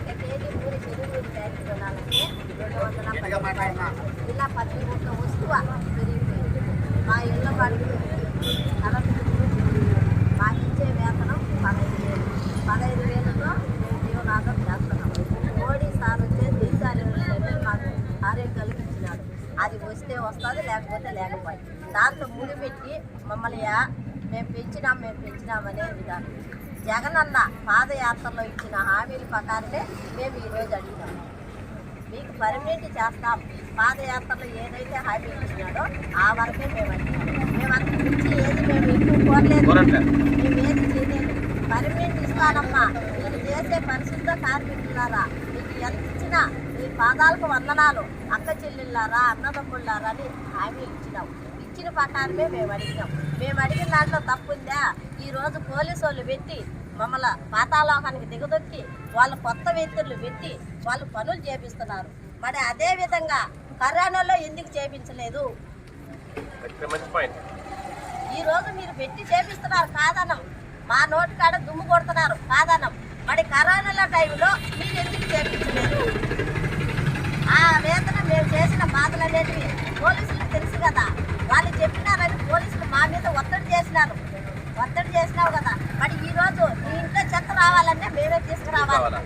ఒక కేజీ పూరి చెరువు ప్యాకెట్ కొనాలంటే రెండు వందల ఇలా ప్రతి ఒక్క వస్తువు పెరిగిపోయింది మా ఇళ్ళ వాడికి కరెంటు బిల్లు మాకు ఇచ్చే వేతనం పదహైదు వేలు పదహైదు వేలతో మేము జీవనాధం చేస్తున్నాం మోడీ సార్ వచ్చేసి ఈసారి మాకు ఆరోగ్యం ఇచ్చినాడు అది వస్తే వస్తుంది లేకపోతే లేకపోయి. దాంతో ముడిపెట్టి మమ్మల్ని మేము పెంచినాం మేము పెంచినామనే విధానం. జగనన్న పాదయాత్రలో ఇచ్చిన హామీల ప్రకారమే మేము ఈరోజు అడిగినాం మీకు పర్మనెంట్ చేస్తాం. పాదయాత్రలో ఏదైతే హామీ ఇచ్చినాడో ఆ వరకే మేము అడిగినాం మేము అంత మించి ఏది మేము ఎక్కువ కోరలేదు. మేము ఏది చేయలేదు. పర్మనెంట్ ఇస్తానమ్మా. మీరు చేసే పరిశుద్ధ కార్మికులారా మీకు ఎంత ఇచ్చినా మీ పాదాలకు వందనాలు. అక్క చెల్లెళ్ళారా అన్నదమ్ముళ్ళారా అని హామీ ఇచ్చినాం. ఇచ్చిన ప్రకారమే మేము అడిగినాం మేము అడిగిన దాంట్లో తప్పుందా? ఈరోజు పోలీసు వాళ్ళు పెట్టి మమ్మల పాతాలోకానికి దిగదొక్కి వాళ్ళు కొత్త వెతుర్లు పెట్టి వాళ్ళు పనులు చేపిస్తున్నారు. మరి అదే విధంగా కరోనాలో ఎందుకు చేపించలేదు? ఈరోజు మీరు పెట్టి చేపిస్తున్నారు కాదనం. మా నోటి కాడ దుమ్ము కొడుతున్నారు కాదనం. మరి కరోనాల టైంలో మీరు ఎందుకు చేపించలేదు? ఆ వేతన మేము చేసిన బాధలు అనేటివి పోలీసులకు తెలుసు కదా. వాళ్ళు చెప్పినారని పోలీసులు మా మీద ఒత్తిడి చేసినారు. ఒత్తిడి చేసినావు కదా మరి ఈ రోజు నీ ఇంట్లో చెత్త రావాలంటే మేమే తీసుకురావాలి.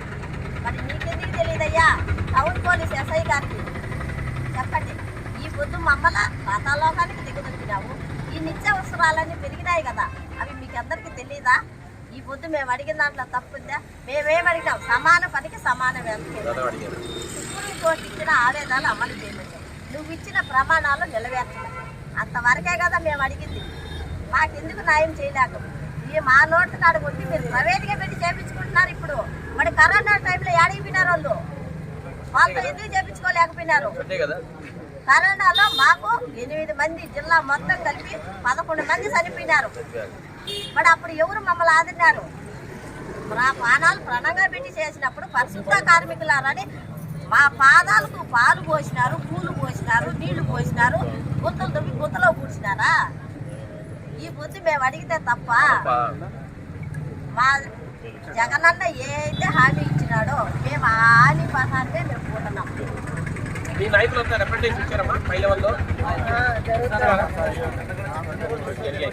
మరి నీకెందుకు తెలియదయ్యా? టౌన్ పోలీస్ ఎస్ఐ గారికి చెప్పండి. ఈ పొద్దు మమ్మల పాతాలోకానికి దిగుదొచ్చినావు ఈ నిత్యావసరాలన్నీ పెరిగినాయి కదా అవి మీకు అందరికీ తెలియదా ఈ పొద్దు మేము అడిగిన దాంట్లో తప్పుందా? మేమేం అడిగినాం? సమాన పనికి సమాన సుప్రీంకోర్టు ఇచ్చిన ఆవేదాలు అమలు చేయమని నువ్వు ఇచ్చిన ప్రమాణాలు నెరవేర్చమని అంతవరకే కదా మేము అడిగింది. మాకెందుకు న్యాయం చేయలేక? ఈ మా నోటు కాడ కొట్టి మీరు ప్రైవేట్గా పెట్టి చేపించుకుంటున్నారు ఇప్పుడు. మరి కరోనా టైంలో ఏడిపోయినారు వాళ్ళు? వాళ్ళతో ఎందుకు చేపించుకోలేకపోయినారు? కరోనాలో మాకు ఎనిమిది మంది జిల్లా మొత్తం కలిపి పదకొండు మంది చనిపోయినారు. మరి అప్పుడు ఎవరు మమ్మల్ని ఆదిన్నారు మా పానాలు ప్రణంగా పెట్టి చేసినప్పుడు పరిశుద్ధ కార్మికులారని మా పాదాలకు పాలు పోసినారు పూలు పోసినారు నీళ్ళు పోసినారు గుంతలు దువ్వి గుంతలో పూడ్చినారా? ఈ బుద్ధి మేము అడిగితే తప్ప. మా జగనన్న ఏ అయితే హామీ ఇచ్చినాడో మేము ఆ హామీ ప్రకారమే మేము పోతున్నాం మీ నాయకులు అంతా రిప్రజెంటేషన్ ఇచ్చారమ్మా పై లెవెల్లో జరిగాయి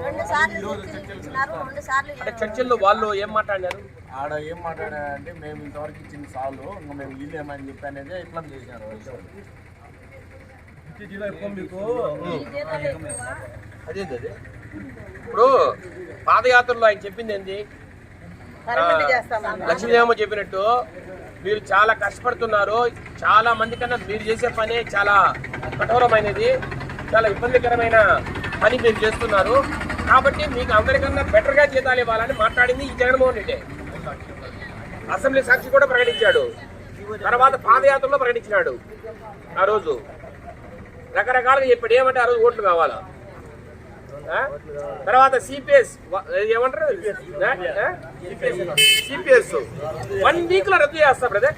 రెండు సార్లు ఇచ్చినారు రెండు సార్లు అంటే చర్చల్లో వాళ్ళు ఏం మాట్లాడినారు ఆడ ఏం మాట్లాడారంటే మేము ఇంతవరకు ఇచ్చిన సార్లు ఇంకా మేము ఇల్లు ఏమని చెప్పి అనేది ఇట్లా చేసినారు. అదేంటి అది ఇప్పుడు పాదయాత్రలో ఆయన చెప్పింది ఏంది? లక్ష్మీదేవమ్మ చెప్పినట్టు మీరు చాలా కష్టపడుతున్నారు. చాలా మంది కన్నా మీరు చేసే పని చాలా కఠోరమైనది. చాలా ఇబ్బందికరమైన పని మీరు చేస్తున్నారు. కాబట్టి మీకు అందరికన్నా బెటర్గా జీతాలు ఇవ్వాలని మాట్లాడింది ఈ జగన్మోహన్ రెడ్డి. అసెంబ్లీ సాక్షి కూడా ప్రకటించాడు. తర్వాత పాదయాత్రలో ప్రకటించినాడు. ఆ రోజు రకరకాలుగా చెప్పాడు. ఏమంటే ఆ రోజు ఓట్లు కావాలా? తర్వాత సిపిఎస్ ఏమంటారు? సిపిఎస్ వన్ వీక్లో రద్దు చేస్తా బ్రదర్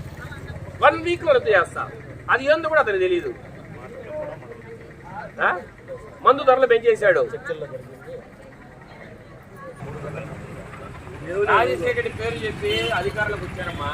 వన్ వీక్లో రద్దు చేస్తా. అది ఏందో కూడా అతనికి తెలియదు? మందు ధరలు పెంచేశాడు. రాజశేఖర్ పేరు చెప్పి అధికారులకు వచ్చారమ్మా